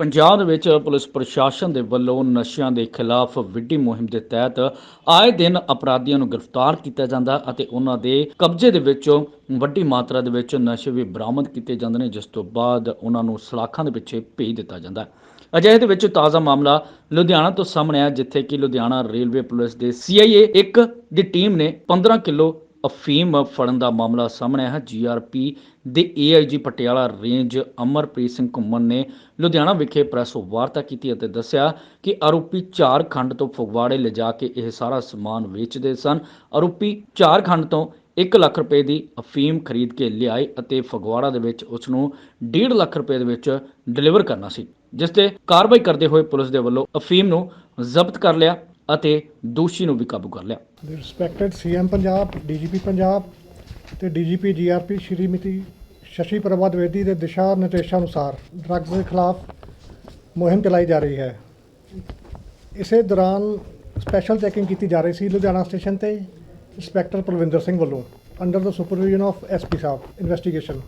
ਪੰਜਾਬ ਦੇ ਵਿੱਚ ਪੁਲਿਸ ਪ੍ਰਸ਼ਾਸਨ ਦੇ ਵੱਲੋਂ ਨਸ਼ਿਆਂ ਦੇ ਖਿਲਾਫ ਵਿੱਢੀ ਮੁਹਿੰਮ ਦੇ ਤਹਿਤ ਆਏ ਦਿਨ ਅਪਰਾਧੀਆਂ ਨੂੰ ਗ੍ਰਿਫਤਾਰ ਕੀਤਾ ਜਾਂਦਾ ਅਤੇ ਉਹਨਾਂ ਦੇ ਕਬਜ਼ੇ ਦੇ ਵਿੱਚੋਂ ਵੱਡੀ ਮਾਤਰਾ ਦੇ ਵਿੱਚ ਨਸ਼ੇ ਵੀ ਬਰਾਮਦ ਕੀਤੇ ਜਾਂਦੇ ਨੇ, ਜਿਸ ਤੋਂ ਬਾਅਦ ਉਹਨਾਂ ਨੂੰ ਸਲਾਖਾਂ ਦੇ ਪਿੱਛੇ ਭੇਜ ਦਿੱਤਾ ਜਾਂਦਾ ਹੈ। ਅਜਿਹੇ ਦੇ ਵਿੱਚ ਤਾਜ਼ਾ ਮਾਮਲਾ ਲੁਧਿਆਣਾ ਤੋਂ ਸਾਹਮਣੇ ਆਇਆ, ਜਿੱਥੇ ਕਿ ਲੁਧਿਆਣਾ ਰੇਲਵੇ ਪੁਲਿਸ ਦੇ ਸੀਆਈਏ 1 ਦੀ ਟੀਮ ਨੇ 15 ਕਿਲੋ ਅਫੀਮ ਫੜਨ ਦਾ ਮਾਮਲਾ ਸਾਹਮਣੇ ਆਇਆ ਹੈ। ਜੀਆਰਪੀ ਦੇ ਏਆਈਜੀ ਪਟਿਆਲਾ ਰੇਂਜ ਅਮਰਪ੍ਰੀਤ ਸਿੰਘ ਘੁੰਮਣ ਨੇ ਲੁਧਿਆਣਾ ਵਿਖੇ ਪ੍ਰੈਸ ਵਾਰਤਾ ਕੀਤੀ ਅਤੇ ਦੱਸਿਆ ਕਿ ਆਰੋਪੀ ਝਾਰਖੰਡ ਤੋਂ ਫਗਵਾੜੇ ਲਿਜਾ ਕੇ ਇਹ ਸਾਰਾ ਸਮਾਨ ਵੇਚਦੇ ਸਨ। ਆਰੋਪੀ ਝਾਰਖੰਡ ਤੋਂ 1 ਲੱਖ ਰੁਪਏ ਦੀ ਅਫੀਮ ਖਰੀਦ ਕੇ ਲਿਆਏ ਅਤੇ ਫਗਵਾੜਾ ਦੇ ਵਿੱਚ ਉਸ ਨੂੰ 1.5 ਲੱਖ ਰੁਪਏ ਦੇ ਵਿੱਚ ਡਿਲੀਵਰ ਕਰਨਾ ਸੀ, ਜਿਸ ਤੇ ਕਾਰਵਾਈ ਕਰਦੇ ਹੋਏ ਪੁਲਿਸ ਦੇ ਵੱਲੋਂ ਅਫੀਮ ਨੂੰ ਜ਼ਬਤ ਕਰ ਲਿਆ। ਅਤੇ ਦੋਸ਼ੀ ਨੂੰ ਵੀ ਕਾਬੂ ਕਰ ਲਿਆ। The respected CM Punjab DGP Punjab ਤੇ DGP GRP ਸ਼੍ਰੀਮਤੀ ਸ਼ਸ਼ੀ ਪ੍ਰਭਾ ਦਵੇਦੀ ਦੇ ਦਿਸ਼ਾ ਨਿਰਦੇਸ਼ਾਂ ਅਨੁਸਾਰ ਡਰੱਗਸ ਦੇ ਖਿਲਾਫ ਮੁਹਿੰਮ ਚਲਾਈ ਜਾ ਰਹੀ ਹੈ। ਇਸੇ ਦੌਰਾਨ ਸਪੈਸ਼ਲ ਚੈਕਿੰਗ ਕੀਤੀ ਜਾ ਰਹੀ ਸੀ ਲੁਧਿਆਣਾ ਸਟੇਸ਼ਨ ਤੇ ਇੰਸਪੈਕਟਰ ਪ੍ਰਵਿੰਦਰ ਸਿੰਘ ਵੱਲੋਂ under the supervision of SP Sahib investigation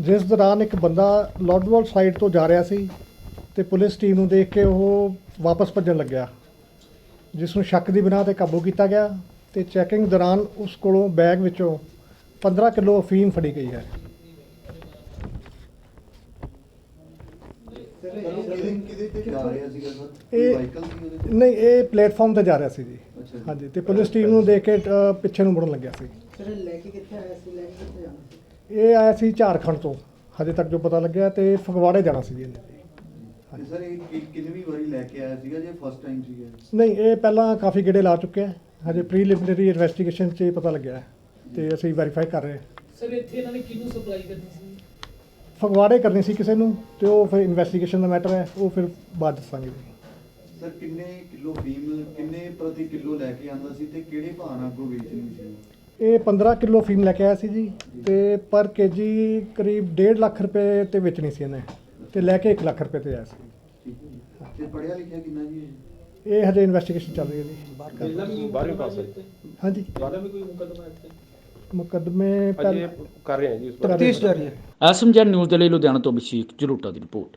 ਜਿਸ ਦੌਰਾਨ ਇੱਕ ਬੰਦਾ ਲੋਡਵਾਲ ਸਾਈਡ ਤੋਂ ਜਾ ਰਿਹਾ ਸੀ ਤੇ ਪੁਲਿਸ ਟੀਮ ਨੂੰ ਦੇਖ ਕੇ ਉਹ ਵਾਪਸ ਭੱਜਣ ਲੱਗਿਆ। ਜਿਸ ਨੂੰ ਸ਼ੱਕ ਦੀ ਬਿਨਾਂ ਤੇ ਕਾਬੂ ਕੀਤਾ ਗਿਆ ਤੇ ਚੈਕਿੰਗ ਦੌਰਾਨ ਉਸ ਕੋਲੋਂ ਬੈਗ ਵਿੱਚੋਂ 15 ਕਿਲੋ ਅਫੀਮ ਫੜੀ ਗਈ ਹੈ। ਇਹ- ਨਹੀਂ ਇਹ ਪਲੇਟਫਾਰਮ ਤੇ ਜਾ ਰਿਹਾ ਸੀ ਜੀ। ਹਾਂਜੀ ਤੇ ਪੁਲਿਸ ਟੀਮ ਨੂੰ ਦੇਖ ਕੇ ਪਿੱਛੇ ਨੂੰ ਮੁੜਨ ਲੱਗਿਆ ਸੀ। ਸਰ ਇਹ ਲੈ ਕੇ ਕਿੱਥੇ ਆਇਆ ਸੀ? ਲੈ ਕੇ ਕਿੱਥੇ ਜਾਣਾ ਸੀ? ਇਹ ਆਇਆ ਸੀ ਝਾਰਖੰਡ ਤੋਂ। ਹਜੇ ਤੱਕ ਜੋ ਪਤਾ ਲੱਗਿਆ ਤੇ ਫਗਵਾੜੇ ਜਾਣਾ ਸੀ ਜੀ ਇਹਨੇ। ਤੇ ਸਰ ਇਹ ਕਿ- ਕਿੰਨਵੀਂ ਵਾਰੀ ਲੈ ਕੇ ਆਇਆ ਸੀਗਾ ਜੇ ਫਸਟ ਟਾਈਮ ਸੀਗਾ? ਨਹੀਂ ਇਹ ਪਹਿਲਾਂ ਕਾਫੀ ਗੇੜੇ ਲਾ ਚੁੱਕਿਆ ਹੈ। ਹਜੇ ਪ੍ਰੀਲਿਮਿਨਰੀ ਇਨਵੈਸਟੀਗੇਸ਼ਨ 'ਚ ਇਹ ਪਤਾ ਲੱਗਿਆ ਹੈ ਤੇ ਅਸੀਂ ਵੈਰੀਫਾਈ ਕਰ ਰਹੇ ਹਾਂ। ਸਰ ਇੱਥੇ ਇਹਨਾਂ ਨੇ ਕਿਹਨੂੰ ਸਪਲਾਈ ਕਰਨੀ ਸੀ? ਫਗਵਾੜੇ ਕਰਨੀ ਸੀ ਕਿਸੇ ਨੂੰ ਤੇ ਉਹ ਫਿਰ ਇਨਵੈਸਟੀਗੇਸ਼ਨ ਦਾ ਮੈਟਰ ਹੈ ਉਹ ਫਿਰ ਬਾਅਦ ਦੱਸਾਂਗੇ। ਜੀ ਸਰ ਕਿੰਨੇ ਕਿਲੋ ਫੀਮ ਕਿੰਨੇ ਪ੍ਰਤੀ ਕਿਲੋ ਲੈ ਕੇ ਆਂਦਾ ਸੀ ਤੇ ਕਿਹੜੇ ਭਾਅ ਨਾਲ ਅੱਗੋਂ ਵੇਚਣੀ ਸੀ? ਇਹ 15 ਕਿਲੋ ਫੀਮ ਲੈ ਕੇ ਆਇਆ ਸੀ ਜੀ ਤੇ ਪਰ ਕੇਜੀ ਕਰੀਬ 1.5 ਲੱਖ ਰੁਪਏ ਤੇ ਵੇਚਣੀ ਸੀ ਇਹਨੇ। ਤੇ ਲੈ ਕੇ 1 ਲੱਖ ਰੁਪਏ ਤੇ ਆਇਆ ਸੀ। ਠੀਕ ਹੈ ਜੀ। ਤੇ ਪੜਿਆ ਲਿਖਿਆ ਕਿੰਨਾ ਜੀ? ਇਹ? ਇਹ ਹਜੇ ਇਨਵੈਸਟੀਗੇਸ਼ਨ ਚੱਲ ਰਹੀ ਹੈ ਜੀ। ਪਹਿਲਾਂ ਵੀ ਬਾਹਰਵੀਂ ਪਾਸ ਹੈ ਹਾਂਜੀ। ਪਹਿਲਾਂ ਵੀ ਕੋਈ ਮੁਕੱਦਮਾ ਹੈ ਇੱਥੇ? ਮੁਕੱਦਮੇ ਅਜੇ ਪਹਿਲ ਕਰ ਰਹੇ ਹਾਂ ਜੀ ਉਸ ਤਫਤੀਸ਼ ਜਾਰੀ ਹੈ। ਐਸਐਮਜੀ ਨਿਊਜ਼ ਦੇ ਲਈ ਲੁਧਿਆਣਾ ਤੋਂ ਅਭਿਸ਼ੇਕ ਜਲੂਟਾ ਦੀ ਰਿਪੋਰਟ।